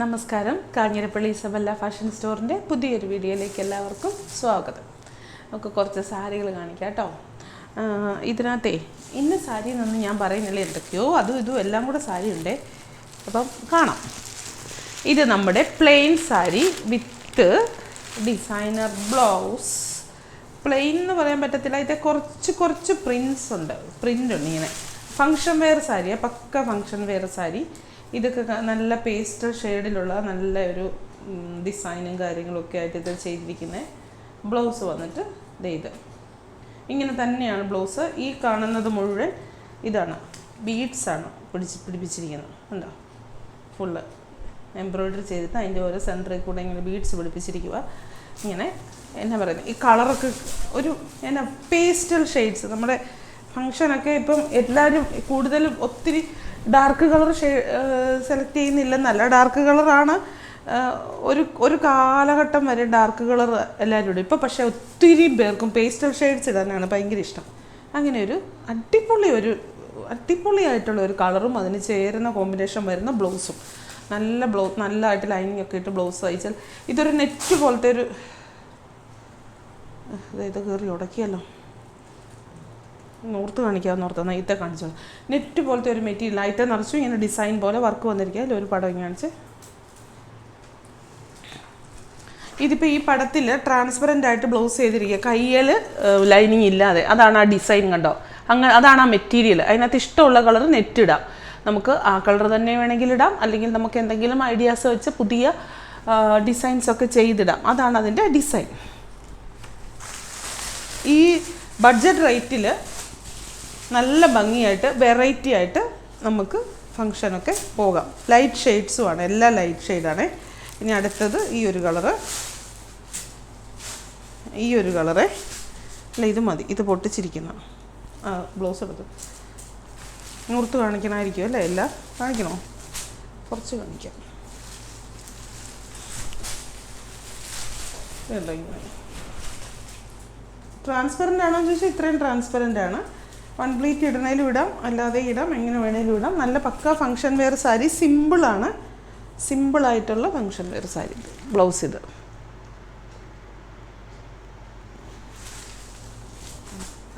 നമസ്കാരം. Kanjirappally Isabella fashion സ്റ്റോറിന്റെ പുതിയൊരു വീഡിയോയിലേക്ക് എല്ലാവർക്കും സ്വാഗതം. നമുക്ക് കുറച്ച് സാരികൾ കാണിക്കാം കേട്ടോ. ഇതിനകത്തേ ഇന്ന സാരി എന്നൊന്നും ഞാൻ പറയുന്നില്ല. എന്തൊക്കെയോ അതും ഇതും എല്ലാം കൂടെ സാരി ഉണ്ട് അപ്പം കാണാം. ഇത് നമ്മുടെ plain sari with designer blouse. Plain എന്ന് പറയാൻ പറ്റത്തില്ല. ഇത് കുറച്ച് കുറച്ച് പ്രിൻസ് ഉണ്ട്. പ്രിന്റ് ഉണ്ട് ഇങ്ങനെ. ഫങ്ഷൻ വെയർ സാരിയാണ് പക്ക ഫങ്ഷൻ വെയർ സാരി. ഇതൊക്കെ നല്ല പേസ്റ്റൽ ഷെയ്ഡിലുള്ള നല്ല ഒരു ഡിസൈനും കാര്യങ്ങളൊക്കെ ആയിട്ട് ഇത് ചെയ്തിരിക്കുന്നത് ബ്ലൗസ് വന്നിട്ട് ഇത്. ഇങ്ങനെ തന്നെയാണ് ബ്ലൗസ്. ഈ കാണുന്നത് മുഴുവൻ ഇതാണ്. ബീഡ്സാണ് പിടിച്ച് പിടിപ്പിച്ചിരിക്കുന്നത്. ഉണ്ടോ ഫുള്ള്. എംബ്രോയിഡറി ചെയ്തിട്ട് അതിന്റെ ഓരോ സെന്ററിൽ കൂടെ ഇങ്ങനെ ബീഡ്സ് പിടിപ്പിച്ചിരിക്കുക ഇങ്ങനെ എന്നാ പറയുന്നത് ഈ കളറൊക്കെ ഒരു എന്നാ പേസ്റ്റൽ ഷെയ്ഡ്സ്. നമ്മുടെ ഫങ്ഷനൊക്കെ ഇപ്പം എല്ലാവരും കൂടുതലും ഒത്തിരി ഡാർക്ക് കളർ സെലക്ട് ചെയ്യുന്നില്ലെന്നല്ല ഡാർക്ക് കളറാണ് ഒരു ഒരു കാലഘട്ടം വരെ ഡാർക്ക് കളർ എല്ലാവരും ഇടും. ഇപ്പോൾ പക്ഷേ ഒത്തിരി പേർക്കും പേസ്റ്റൽ ഷെയ്ഡ്സ് ഇടാനാണ് ഭയങ്കര ഇഷ്ടം. അങ്ങനെ ഒരു അടിപൊളി ഒരു അടിപൊളിയായിട്ടുള്ള ഒരു കളറും അതിന് ചേരുന്ന കോമ്പിനേഷൻ വരുന്ന ബ്ലൗസും നല്ല ബ്ലൗസ് നല്ലതായിട്ട് ലൈനിങ് ഒക്കെ ഇട്ട് ബ്ലൗസ് തയ്ച്ചാൽ ഇതൊരു നെറ്റ് പോലത്തെ ഒരു ഇത് കയറി ഉടക്കിയല്ലോ. നോർത്ത് കാണിക്കാമെന്ന് ഓർത്ത് നെയ്ത്തെ കാണിച്ചോളൂ. നെറ്റ് പോലത്തെ ഒരു മെറ്റീരിയൽ ആയിട്ട് നിറച്ചു ഇങ്ങനെ ഡിസൈൻ പോലെ വർക്ക് വന്നിരിക്കുക. ഒരു പടം ഇങ്ങനെ കാണിച്ച്. ഇതിപ്പോൾ ഈ പടത്തിൽ ട്രാൻസ്പെറന്റ് ആയിട്ട് ബ്ലൗസ് ചെയ്തിരിക്കുക. കയ്യിൽ ലൈനിങ് ഇല്ലാതെ. അതാണ് ആ ഡിസൈൻ കണ്ടോ? അങ്ങ അതാണ് ആ മെറ്റീരിയൽ അതിനകത്ത് ഇഷ്ടമുള്ള കളർ നെറ്റ് ഇടാം. നമുക്ക് ആ കളർ തന്നെ വേണമെങ്കിൽ ഇടാം. അല്ലെങ്കിൽ നമുക്ക് എന്തെങ്കിലും ഐഡിയാസ് വെച്ച് പുതിയ ഡിസൈൻസ് ഒക്കെ ചെയ്തിടാം. അതാണ് അതിന്റെ ഡിസൈൻ ഈ ബഡ്ജറ്റ് റേറ്റിൽ നല്ല ഭംഗിയായിട്ട് വെറൈറ്റി ആയിട്ട് നമുക്ക് ഫങ്ഷനൊക്കെ പോകാം. ലൈറ്റ് ഷെയ്ഡ്സുമാണ് എല്ലാ ലൈറ്റ് ഷെയ്ഡാണ് ഇനി അടുത്തത് ഈ ഒരു കളറ് ഈ ഒരു കളറ് അല്ല ഇത് മതി. ഇത് പൊട്ടിച്ചിരിക്കുന്ന. ബ്ലൗസ് എടുത്തു. നൂർത്ത് കാണിക്കണമായിരിക്കും അല്ലേ എല്ലാം? കാണിക്കണോ? കുറച്ച് കാണിക്കാം. ട്രാൻസ്പെറന്റ് ആണോ ചോദിച്ചാൽ ഇത്രയും ട്രാൻസ്പെറന്റ് ആണ്. വൺ പ്ലീറ്റ് ഇടുന്നതിലും ഇടാം അല്ലാതെ ഇടാം എങ്ങനെ വേണേലും ഇടാം. നല്ല പക്ക ഫങ്ഷൻ വെയർ സാരി സിമ്പിളാണ് സിമ്പിളായിട്ടുള്ള ഫങ്ഷൻ വെയർ സാരി ബ്ലൗസ് ഇത്.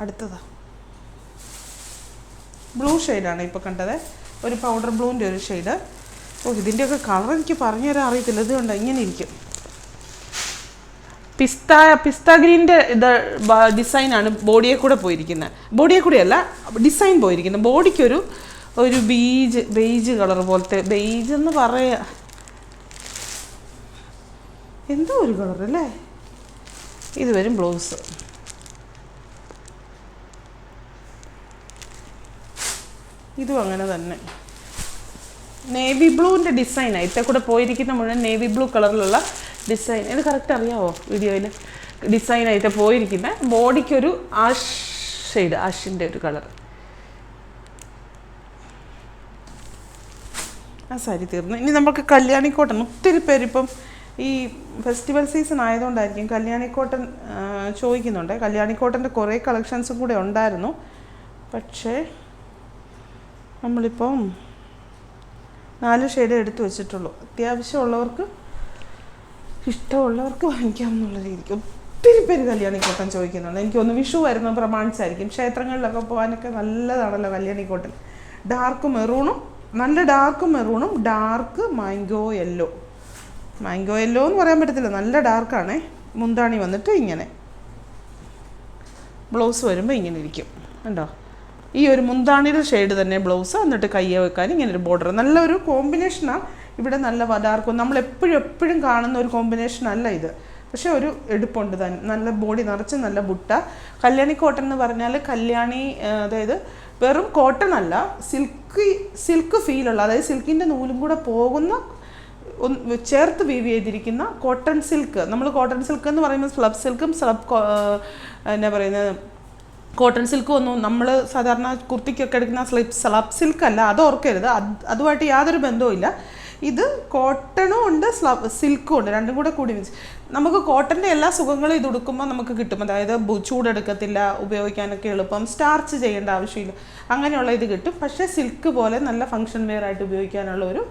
അടുത്തതാ. ബ്ലൂ ഷെയ്ഡാണ് ഇപ്പോൾ കണ്ടത്. ഒരു പൗഡർ ബ്ലൂവിന്റെ ഒരു ഷെയ്ഡ് ഓ ഇതിന്റെയൊക്കെ കളർ എനിക്ക് പറഞ്ഞു തരാൻ അറിയത്തില്ല ഇതുകൊണ്ട് ഇങ്ങനെ ഇരിക്കും. പിസ്ത പിസ്ത ഗ്രീന്റെ ഇത് ഡിസൈനാണ് ബോഡിയെ കൂടെ പോയിരിക്കുന്നത്. ബോഡിയെ കൂടെ അല്ല ഡിസൈൻ പോയിരിക്കുന്നത്. ബോഡിക്കൊരു ഒരു ബീജ് ബെയ്ജ് കളർ പോലത്തെ ബെയ്ജ് എന്ന് പറയാ. എന്തോ ഒരു കളർ അല്ലേ? ഇത് വരും ബ്ലൗസ് ഇതും അങ്ങനെ തന്നെ. നേവി ബ്ലൂവിന്റെ ഡിസൈനാണ് ഇത്തെ കൂടെ പോയിരിക്കുന്ന മുഴുവൻ നേവി ബ്ലൂ കളറിലുള്ള ഡിസൈൻ ഇത് കറക്റ്റ് അറിയാവോ വീഡിയോയിൽ ഡിസൈനായിട്ട് പോയിരിക്കുന്ന. ബോഡിക്കൊരു ആഷ് ഷെയ്ഡ് ആഷിന്റെ ഒരു കളർ ആ സാരി തീർന്നു. ഇനി നമുക്ക് കല്യാണി കോട്ടൺ ഒത്തിരി പേരിപ്പം ഈ ഫെസ്റ്റിവൽ സീസൺ ആയതുകൊണ്ടായിരിക്കും കല്യാണി കോട്ടൺ ആ, ചോദിക്കുന്നുണ്ട്. കല്യാണി കോട്ടന്റെ കുറേ കളക്ഷൻസും കൂടെ ഉണ്ടായിരുന്നു. പക്ഷേ നമ്മളിപ്പം നാല് ഷെയ്ഡ് എടുത്തു വെച്ചിട്ടുള്ളൂ. അത്യാവശ്യമുള്ളവർക്ക് ഇഷ്ടമുള്ളവർക്ക് വാങ്ങിക്കാം എന്നുള്ള രീതിക്ക് ഒത്തിരി പേര് കല്യാണി കോട്ടൺ ചോദിക്കുന്നുണ്ട്. എനിക്കൊന്ന് വിഷു വരുന്ന പ്രമാണിച്ചായിരിക്കും. ക്ഷേത്രങ്ങളിലൊക്കെ പോകാനൊക്കെ നല്ലതാണല്ലോ കല്യാണി കോട്ടൽ ഡാർക്ക് മെറൂണും നല്ല dark മെറൂണും dark mango yellow. Mango yellow എന്ന് പറയാൻ പറ്റത്തില്ല. നല്ല ഡാർക്കാണേ. മുന്താണി വന്നിട്ട് ഇങ്ങനെ. ബ്ലൗസ് വരുമ്പോൾ ഇങ്ങനെ ഇരിക്കും. കണ്ടോ? ഈ ഒരു മുന്താണിയുടെ ഷെയ്ഡ് തന്നെ ബ്ലൗസ് എന്നിട്ട് കയ്യെ വെക്കാൻ ഇങ്ങനെ ഒരു ബോർഡർ നല്ലൊരു കോമ്പിനേഷനാണ് ഇവിടെ നല്ല വലാർക്കും നമ്മൾ എപ്പോഴും എപ്പോഴും കാണുന്ന ഒരു കോമ്പിനേഷൻ അല്ല ഇത്. പക്ഷേ ഒരു എടുപ്പുണ്ട് തന്നെ നല്ല ബോഡി നിറച്ച് നല്ല ബുട്ട. കല്യാണി കോട്ടൺ എന്ന് പറഞ്ഞാൽ കല്യാണി അതായത് വെറും കോട്ടൺ അല്ല സിൽക്ക് സിൽക്ക് ഫീലുള്ള അതായത് സിൽക്കിന്റെ നൂലും കൂടെ പോകുന്ന ചേർത്ത് വീവ് ചെയ്തിരിക്കുന്ന കോട്ടൺ സിൽക്ക് നമ്മൾ കോട്ടൺ സിൽക്ക് എന്ന് പറയുമ്പോൾ സ്ലബ് സിൽക്കും സ്ലബ് എന്നാ പറയുന്നത് കോട്ടൺ സിൽക്കും ഒന്നും നമ്മൾ സാധാരണ കുർത്തിക്കൊക്കെ എടുക്കുന്ന സ്ലിപ്പ് സ്ലബ് സിൽക്ക് അല്ല അത് ഓർക്കരുത്. അത് അതുമായിട്ട് യാതൊരു ബന്ധവും ഇല്ല. ഇത് കോട്ടണും ഉണ്ട് സ്ലബ് സിൽക്കും ഉണ്ട്. രണ്ടും കൂടെ കൂടി വെച്ച് നമുക്ക് കോട്ടന്റെ എല്ലാ സുഖങ്ങളും ഇത് ഉടുക്കുമ്പോൾ നമുക്ക് കിട്ടും. അതായത് ചൂടെടുക്കത്തില്ല ഉപയോഗിക്കാനൊക്കെ എളുപ്പം. സ്റ്റാർച്ച് ചെയ്യേണ്ട ആവശ്യമില്ല. അങ്ങനെയുള്ള ഇത് കിട്ടും. പക്ഷേ സിൽക്ക് പോലെ നല്ല ഫങ്ഷൻ വെയർ ആയിട്ട് ഉപയോഗിക്കാനുള്ള ഒരു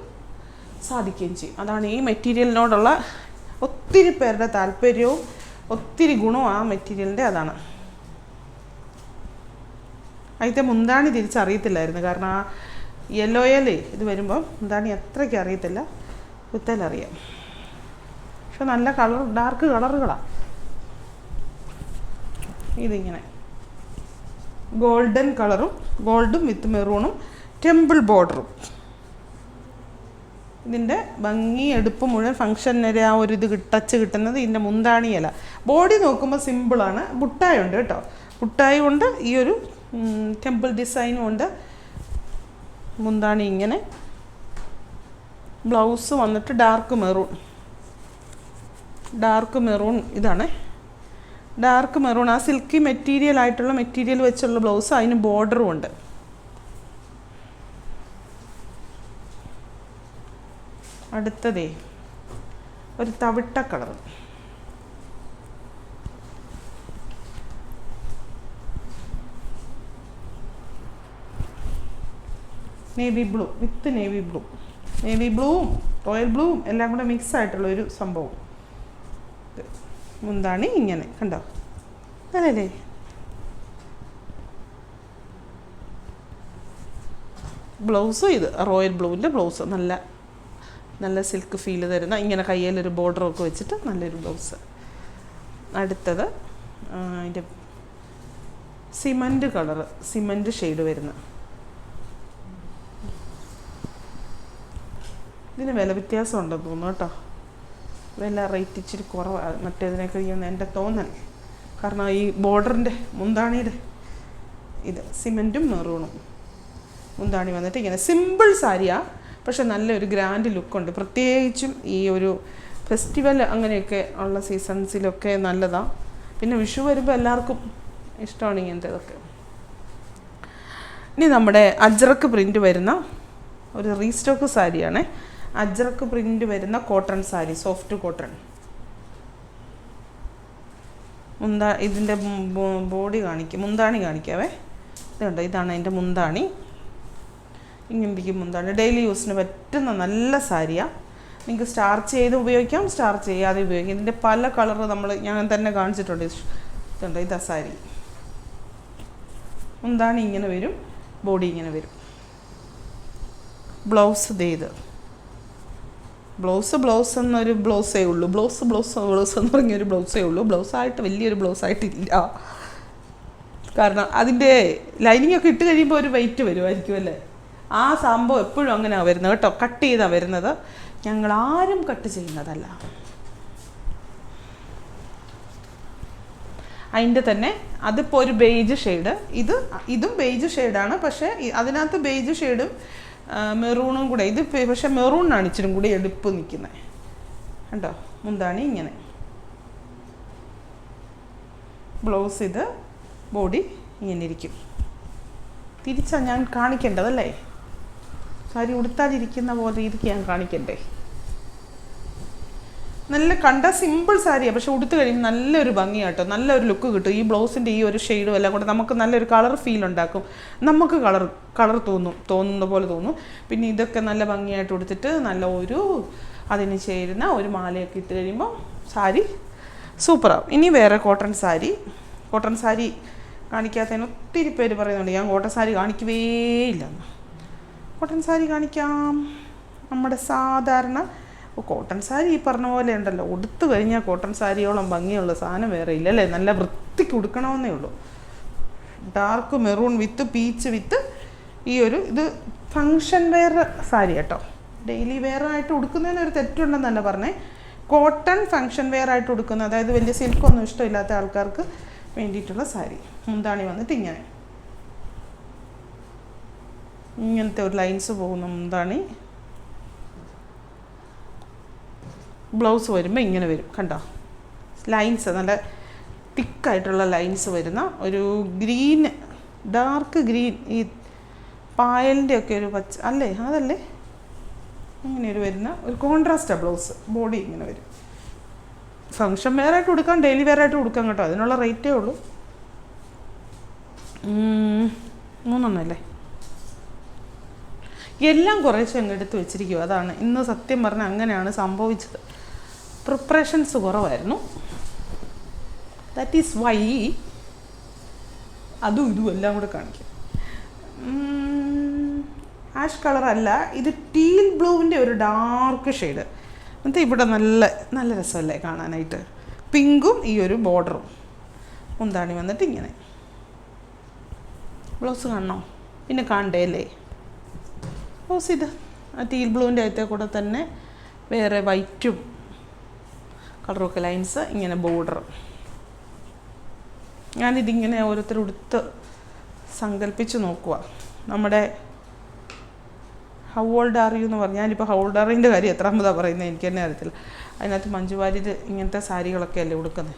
സാധിക്കുകയും ചെയ്യും. അതാണ് ഈ മെറ്റീരിയലിനോടുള്ള ഒത്തിരി പേരുടെ താല്പര്യവും ഒത്തിരി ഗുണവും ആ മെറ്റീരിയലിന്റെ അതാണ്. അതിന്റെ മുന്താണി തിരിച്ചറിയത്തില്ലായിരുന്നു. കാരണം ആ യെല്ലോയലേ ഇത് വരുമ്പോൾ മുന്താണി അത്രയ്ക്ക് അറിയത്തില്ല. കുത്തലറിയാം പക്ഷെ നല്ല കളർ ഡാർക്ക് കളറുകളാണ് ഇതിങ്ങനെ. ഗോൾഡൻ കളറും ഗോൾഡും വിത്ത് മെറൂണും ടെമ്പിൾ ബോർഡറും ഇതിന്റെ ഭംഗി എടുപ്പ് മുഴുവൻ ഫങ്ഷനൊരു ആ ഒരു ഇത് ടച്ച് കിട്ടുന്നത് ഇതിന്റെ മുന്താണിയല ബോഡി നോക്കുമ്പോൾ സിമ്പിളാണ് ബുട്ടായുണ്ട് കേട്ടോ. ബുട്ടായി ഉണ്ട് ഈ ഒരു ടെമ്പിൾ ഡിസൈനും ഉണ്ട് മുന്താണി ഇങ്ങനെ ബ്ലൗസ് വന്നിട്ട് ഡാർക്ക് മെറൂൺ ഡാർക്ക് മെറൂൺ ഇതാണ്. ഡാർക്ക് മെറൂൺ ആ സിൽക്കി മെറ്റീരിയൽ ആയിട്ടുള്ള മെറ്റീരിയൽ വെച്ചുള്ള ബ്ലൗസ് അതിന് ബോർഡറും ഉണ്ട്. അടുത്തതേ ഒരു തവിട്ട colour navy blue with navy blue navy ബ്ലൂവും റോയൽ ബ്ലൂവും എല്ലാം കൂടെ മിക്സ് ആയിട്ടുള്ള ഒരു സംഭവം. മുന്താണ് ഇങ്ങനെ കണ്ടോ? അല്ലേ ബ്ലൗസ് ഇത് റോയൽ ബ്ലൂവിന്റെ ബ്ലൗസ്. നല്ല നല്ല സിൽക്ക് ഫീൽ തരുന്ന ഇങ്ങനെ കയ്യിലൊരു ബോർഡറൊക്കെ വെച്ചിട്ട് നല്ലൊരു ബ്ലൗസ് അടുത്തത് അതിന്റെ സിമന്റ് കളറ് സിമന്റ് ഷെയ്ഡ് വരുന്ന. ഇതിന് വില വ്യത്യാസം തോന്നുന്നു കേട്ടോ. വില റേറ്റ് ഇച്ചിരി കുറവാണ് മറ്റേതിനൊക്കെ ചെയ്യുന്ന എന്റെ തോന്നൽ. കാരണം ഈ ബോർഡറിന്റെ മുന്താണിയുടെ ഇത് സിമെന്റും മെറൂണും. മുന്താണി വന്നിട്ട് ഇങ്ങനെ സിമ്പിൾ സാരിയാണ് പക്ഷെ നല്ലൊരു ഗ്രാൻഡ് ലുക്കുണ്ട് പ്രത്യേകിച്ചും ഈ ഒരു ഫെസ്റ്റിവൽ അങ്ങനെയൊക്കെ ഉള്ള സീസൺസിലൊക്കെ നല്ലതാണ് പിന്നെ വിഷു വരുമ്പോൾ എല്ലാവർക്കും ഇഷ്ടമാണ് ഇങ്ങനത്തെ ഇതൊക്കെ ഇനി നമ്മുടെ അജ്രക്ക് പ്രിന്റ് വരുന്ന ഒരു റീസ്റ്റോക്ക് സാരിയാണ്. അജ്രക്ക് പ്രിന്റ് വരുന്ന കോട്ടൺ സാരി സോഫ്റ്റ് കോട്ടൺ മുന്താ ഇതിന്റെ ബോഡി കാണിക്കും മുന്താണി കാണിക്കാവേ. ഇതുണ്ട് ഇതാണ് അതിന്റെ മുന്താണി. ഇങ്ങനത്തേക്ക് മുന്താണി. ഡെയിലി യൂസിന് പറ്റുന്ന നല്ല സാരിയാണ് നിങ്ങൾക്ക് സ്റ്റാർച്ച് ചെയ്ത് ഉപയോഗിക്കാം സ്റ്റാർച്ച് ചെയ്യാതെ ഉപയോഗിക്കാം. ഇതിന്റെ പല കളർ നമ്മൾ ഞാൻ തന്നെ കാണിച്ചിട്ടുണ്ട്. ഇതുണ്ട് ഇതാ സാരി. മുന്താണി ഇങ്ങനെ വരും ബോഡി ഇങ്ങനെ വരും. ബ്ലൗസ് ഇത്. ബ്ലൗസ് ബ്ലൗസ് എന്നൊരു ബ്ലൗസേ ഉള്ളൂ. ബ്ലൗസ് ബ്ലൗസ് ബ്ലൗസ് എന്ന് പറഞ്ഞൊരു ബ്ലൗസേ ഉള്ളൂ. ബ്ലൗസായിട്ട് വലിയൊരു ബ്ലൗസായിട്ടില്ല. കാരണം അതിന്റെ ലൈനിങ് ഒക്കെ ഇട്ട് കഴിയുമ്പോൾ ഒരു വെയിറ്റ് വരുമായിരിക്കും അല്ലേ? ആ സംഭവം എപ്പോഴും അങ്ങനെയാണ് വരുന്നത് കേട്ടോ. കട്ട് ചെയ്താണ് വരുന്നത്. ഞങ്ങൾ ആരും കട്ട് ചെയ്യുന്നതല്ല. അതിന്റെ തന്നെ അതിപ്പോൾ ഒരു ബേജ് ഷെയ്ഡ് ഇത് ഇതും ബേജ് ഷെയ്ഡാണ് പക്ഷേ അതിനകത്ത് ബേജ് ഷെയ്ഡും മെറൂണും കൂടെ. ഇത് പക്ഷേ മെറൂണാണ് ഇച്ചിരി കൂടി എടുപ്പ് നിൽക്കുന്നത് കണ്ടോ? മുന്താണി ഇങ്ങനെ. ബ്ലൗസ് ഇത് ബോഡി ഇങ്ങനെ ഇരിക്കും. തിരിച്ചാണ് ഞാൻ കാണിക്കേണ്ടതല്ലേ? സാരി ഉടുത്താതിരിക്കുന്ന പോലെ ഇരിക്കും ഞാൻ കാണിക്കണ്ടേ? നല്ല കണ്ട സിമ്പിൾ സാരിയാണ് പക്ഷെ ഉടുത്ത് കഴിയുമ്പോൾ നല്ലൊരു ഭംഗിയാട്ടോ. നല്ലൊരു ലുക്ക് കിട്ടും. ഈ ബ്ലൗസിന്റെ ഈ ഒരു ഷെയ്ഡും എല്ലാം കൂടെ നമുക്ക് നല്ലൊരു കളർ ഫീൽ ഉണ്ടാക്കും. നമുക്ക് കളർ കളർ തോന്നും തോന്നുന്ന പോലെ തോന്നും. പിന്നെ ഇതൊക്കെ നല്ല ഭംഗിയായിട്ട് ഉടുത്തിട്ട് നല്ല ഒരു അതിന് ചേരുന്ന ഒരു മാലയൊക്കെ ഇട്ട് കഴിയുമ്പോൾ സാരി സൂപ്പറാവും ഇനി വേറെ കോട്ടൺ സാരി. കോട്ടൺ സാരി കാണിക്കാത്തതിന് ഒത്തിരി പേര് പറയുന്നുണ്ട് ഞാൻ കോട്ടൺ സാരി കാണിക്കുകയേ ഇല്ലെന്ന് കോട്ടൺ സാരി കാണിക്കാം. നമ്മുടെ സാധാരണ ഓ, കോട്ടൺ സാരി ഈ പറഞ്ഞ പോലെ ഉണ്ടല്ലോ. ഉടുത്തു കഴിഞ്ഞാൽ കോട്ടൺ സാരിയോളം ഭംഗിയുള്ള സാധനം വേറെ ഇല്ലല്ലേ നല്ല വൃത്തിക്ക് ഉടുക്കണമെന്നേ ഉള്ളൂ. Dark maroon with peach with ഈ ഒരു ഇത് ഫങ്ഷൻ വെയർ സാരി കേട്ടോ. ഡെയിലി വെയർ ആയിട്ട് ഉടുക്കുന്നതിന് ഒരു തെറ്റുണ്ടെന്നല്ല പറഞ്ഞേ. കോട്ടൺ ഫങ്ഷൻ വെയർ ആയിട്ട് ഉടുക്കുന്ന അതായത് വലിയ സിൽക്കൊന്നും ഇഷ്ടമില്ലാത്ത ആൾക്കാർക്ക് വേണ്ടിയിട്ടുള്ള സാരി. മുന്താണി വന്നിട്ട് ഇങ്ങനെ ഇങ്ങനത്തെ ഒരു ലൈൻസ് പോകുന്ന മുന്താണി. ബ്ലൗസ് വരുമ്പോൾ ഇങ്ങനെ വരും. കണ്ടോ? ലൈൻസ് നല്ല തിക്കായിട്ടുള്ള ലൈൻസ് വരുന്ന ഒരു ഗ്രീൻ ഡാർക്ക് ഗ്രീൻ ഈ പായലിന്റെ ഒക്കെ ഒരു പച്ച അല്ലേ? അതല്ലേ? ഇങ്ങനെ ഒരു വരുന്ന ഒരു കോൺട്രാസ്റ്റാണ് ബ്ലൗസ് ബോഡി ഇങ്ങനെ വരും. ഫങ്ഷൻ വെയർ ആയിട്ട് കൊടുക്കാം ഡെയിലി വെയർ ആയിട്ട് കൊടുക്കാം കേട്ടോ. അതിനുള്ള റേറ്റേ ഉള്ളൂ. മൂന്നൊന്നല്ലേ? എല്ലാം കുറേശ്ശെ അങ്ങ് എടുത്ത് വെച്ചിരിക്കും അതാണ്. ഇന്ന് സത്യം പറഞ്ഞാൽ അങ്ങനെയാണ് സംഭവിച്ചത്. പ്രിപ്പറേഷൻസ് കുറവായിരുന്നു. ദാറ്റ് ഈസ് വൈ അതും ഇതും എല്ലാം കൂടെ കാണിക്കും. ആഷ് കളർ അല്ല ഇത് ടീൽ ബ്ലൂവിന്റെ ഒരു ഡാർക്ക് ഷെയ്ഡ് എന്നിട്ട് ഇവിടെ നല്ല നല്ല രസമല്ലേ കാണാനായിട്ട്. പിങ്കും ഈ ഒരു ബോർഡറും മുന്താണി വന്നിട്ട് ഇങ്ങനെ. ബ്ലൗസ് കാണണോ? പിന്നെ കാണണ്ടേ അല്ലേ? ബ്ലൗസ് ഇത്. ആ ടീൽ ബ്ലൂവിന്റെ അകത്തെ കൂടെ തന്നെ വേറെ വൈറ്റും കളറൊക്കെ ലൈൻസ് ഇങ്ങനെ ബോർഡർ ഞാനിതിങ്ങനെ ഓരോരുത്തർ ഉടുത്ത് സങ്കല്പിച്ച് നോക്കുക നമ്മുടെ ഹൗ ഓൾഡ് ആർ യു എന്ന് പറഞ്ഞാൽ ഞാനിപ്പോൾ ഹൗ ഓൾഡ് ആറിന്റെ കാര്യം എത്രാമതാ പറയുന്നത് എനിക്ക് തന്നെ അറിയത്തില്ല. അതിനകത്ത് മഞ്ജു ഇങ്ങനത്തെ സാരികളൊക്കെ അല്ലേ ഉടുക്കുന്നത്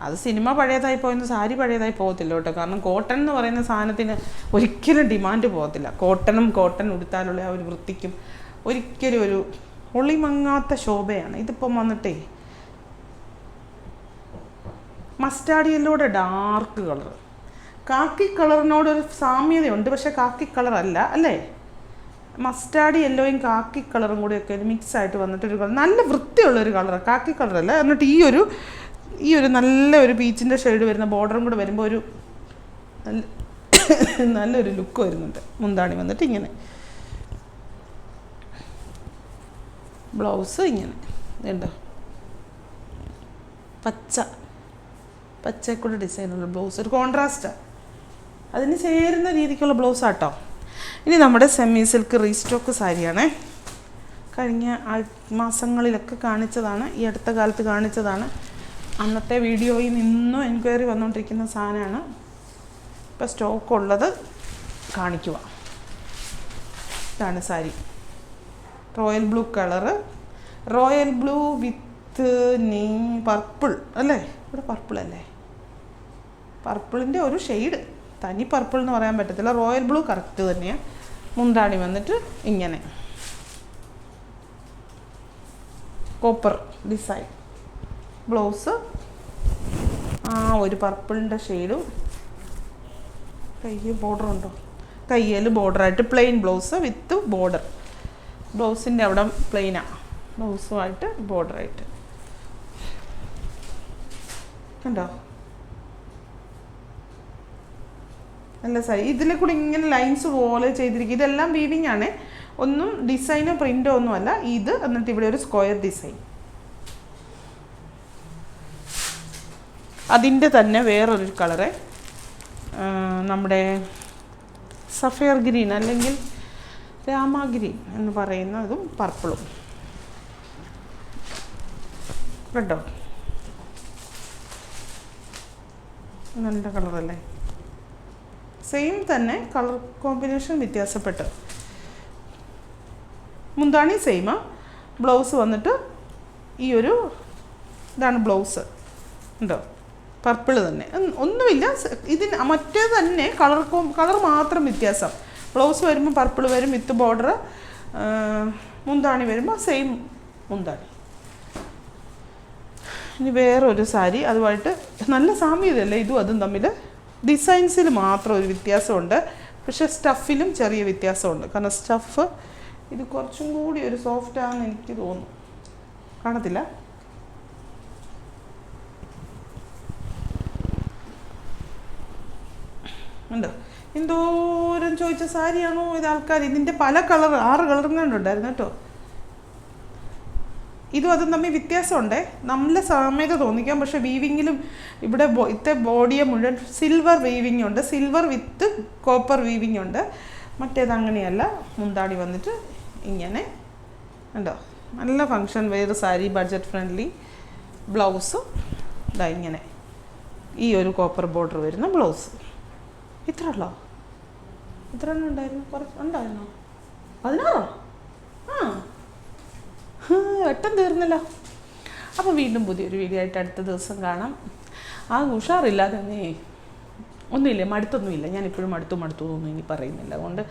അത് സിനിമ പഴയതായി പോയെന്ന് സാരി പഴയതായി പോകത്തില്ല കേട്ടോ. കാരണം കോട്ടൺ എന്ന് പറയുന്ന സാധനത്തിന് ഒരിക്കലും ഡിമാൻഡ് പോകത്തില്ല. കോട്ടണും കോട്ടൺ ഉടുത്താലുള്ള ആ ഒരു വൃത്തിക്കും ഒരിക്കലും ഒരു ഒളിമങ്ങാത്ത ശോഭയാണ്. ഇതിപ്പം വന്നിട്ടേ മസ്റ്റാർഡ് യെല്ലോടെ ഡാർക്ക് കളർ കാക്കി കളറിനോട് ഒരു സാമ്യതയുണ്ട് പക്ഷേ കാക്കി കളർ അല്ല? അല്ലേ മസ്റ്റാർഡ് യെല്ലോയും കാക്കി കളറും കൂടിയൊക്കെ ഒരു മിക്സ് ആയിട്ട് വന്നിട്ടൊരു കളർ നല്ല വൃത്തിയുള്ളൊരു കളറാണ് കാക്കി കളറല്ല എന്നിട്ട് ഈ ഒരു ഈ ഒരു നല്ല ഒരു ബീച്ചിന്റെ ഷെയ്ഡ് വരുന്ന ബോർഡറും കൂടെ വരുമ്പോൾ ഒരു നല്ല നല്ലൊരു ലുക്ക് വരുന്നുണ്ട്. മുന്താണി വന്നിട്ട് ഇങ്ങനെ. ബ്ലൗസ് ഇങ്ങനെ. ഉണ്ടോ പച്ച. പച്ചക്കൂടെ ഡിസൈനുള്ള ബ്ലൗസ് ഒരു കോൺട്രാസ്റ്റാണ് അതിന് ചേരുന്ന രീതിക്കുള്ള ബ്ലൗസാട്ടോ ഇനി നമ്മുടെ സെമി സിൽക്ക് റീസ്റ്റോക്ക് സാരിയാണേ. കഴിഞ്ഞ മാസങ്ങളിലൊക്കെ കാണിച്ചതാണ് ഈ അടുത്ത കാലത്ത് കാണിച്ചതാണ്. അന്നത്തെ വീഡിയോയിൽ നിന്നും എൻക്വയറി വന്നുകൊണ്ടിരിക്കുന്ന സാധനമാണ്. ഇപ്പോൾ സ്റ്റോക്ക് ഉള്ളത് കാണിക്കുക ഇതാണ് sari. Royal blue colour royal blue with നീ പർപ്പിൾ അല്ലേ? ഇവിടെ പർപ്പിൾ അല്ലേ? പർപ്പിളിന്റെ ഒരു ഷെയ്ഡ്. തനി പർപ്പിൾ എന്ന് പറയാൻ പറ്റത്തില്ല. റോയൽ ബ്ലൂ കറക്റ്റ് തന്നെയാണ് മുന്താണി വന്നിട്ട് ഇങ്ങനെ. Copper design. ബ്ലൗസ്. ആ ഒരു പർപ്പിളിന്റെ ഷെയ്ഡും. കയ്യിൽ ബോർഡർ ഉണ്ടോ? കയ്യിൽ ബോർഡറായിട്ട് പ്ലെയിൻ ബ്ലൗസ് വിത്ത് ബോർഡർ ബ്ലൗസിന്റെ അവിടെ പ്ലെയിനാണ് ബ്ലൗസുമായിട്ട് ബോർഡറായിട്ട് കണ്ടോ? നല്ല സാരി ഇതിൽ കൂടി ഇങ്ങനെ ലൈൻസ് പോലെ ചെയ്തിരിക്കും. ഇതെല്ലാം വീവിങ് ആണ്. ഒന്നും ഡിസൈനോ പ്രിന്റോ ഒന്നുമല്ല ഇത് എന്നിട്ട് ഇവിടെ ഒരു സ്ക്വയർ ഡിസൈൻ അതിന്റെ തന്നെ വേറൊരു കളറ് നമ്മുടെ സഫയർ ഗ്രീൻ അല്ലെങ്കിൽ രാമാഗ്രീൻ എന്ന് പറയുന്ന അതും പർപ്പിളും കേട്ടോ നല്ല കളറല്ലേ സെയിം തന്നെ കളർ കോമ്പിനേഷൻ വ്യത്യാസപ്പെട്ട്. മുന്താണി സെയിമാ ബ്ലൗസ് വന്നിട്ട് ഈ ഒരു ഇതാണ് ബ്ലൗസ് ഉണ്ടോ? പർപ്പിൾ തന്നെ. ഒന്നുമില്ല. ഇതിന് മറ്റേ തന്നെ കളർ കളർ മാത്രം വ്യത്യാസം. ബ്ലൗസ് വരുമ്പോൾ പർപ്പിൾ വരും വിത്ത് ബോർഡർ മുന്താണി വരുമ്പോൾ സെയിം മുന്താണി. ഇനി വേറൊരു സാരി. അതുമായിട്ട് നല്ല സാമ്യതയല്ലേ ഇതും അതും തമ്മിൽ ഡിസൈൻസിൽ മാത്രം ഒരു വ്യത്യാസമുണ്ട്. പക്ഷേ സ്റ്റഫിലും ചെറിയ വ്യത്യാസമുണ്ട്. കാരണം സ്റ്റഫ് ഇത് കുറച്ചും കൂടി ഒരു സോഫ്റ്റ് ആണെന്ന് എനിക്ക് തോന്നുന്നു. കാണത്തില്ല? ഉണ്ടോ? എന്തോരം ചോദിച്ച സാരിയാണോ ഇത് ആൾക്കാർ ഇതിന്റെ പല കളർ ആറ് കളറും കണ്ടുണ്ടായിരുന്നു കേട്ടോ. ഇതും അതും തമ്മിൽ വ്യത്യാസമുണ്ട്. നല്ല സാമ്യത തോന്നിക്കാം. പക്ഷേ വീവിങ്ങിലും ഇവിടെ ഇത്തെ ബോഡിയെ മുഴുവൻ സിൽവർ വീവിങ് ഉണ്ട്. സിൽവർ വിത്ത് കോപ്പർ വീവിങ് ഉണ്ട്. മറ്റേത് അങ്ങനെയല്ല. മുന്താടി വന്നിട്ട് ഇങ്ങനെ. ഉണ്ടോ നല്ല function wear sari budget friendly blouse ഇതാ ഇങ്ങനെ. ഈ ഒരു കോപ്പർ ബോർഡർ വരുന്ന ബ്ലൗസ് ഇത്ര ഉള്ളോ ഇത്ര ഉണ്ടായിരുന്നു? കുറച്ച് ഉണ്ടായിരുന്നോ? പതിനാറോ? വെട്ടം തീർന്നല്ലോ. അപ്പോൾ വീണ്ടും പുതിയൊരു വീഡിയോ ആയിട്ട് അടുത്ത ദിവസം കാണാം. ആ ഉഷാറില്ലാതെ നീ ഒന്നുമില്ല മടുത്തൊന്നുമില്ല. ഞാൻ ഇപ്പോഴും മടുത്തു മടുത്തു എന്നൊന്നും ഇനി പറയുന്നില്ല. അതുകൊണ്ട്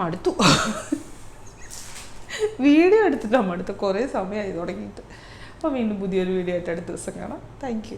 മടുത്തു. വീഡിയോ എടുത്തിട്ടാണ് മടുത്തു. കുറേ സമയമായി തുടങ്ങിയിട്ട്. അപ്പോൾ വീണ്ടും പുതിയൊരു വീഡിയോ ആയിട്ട് അടുത്ത ദിവസം കാണാം. താങ്ക്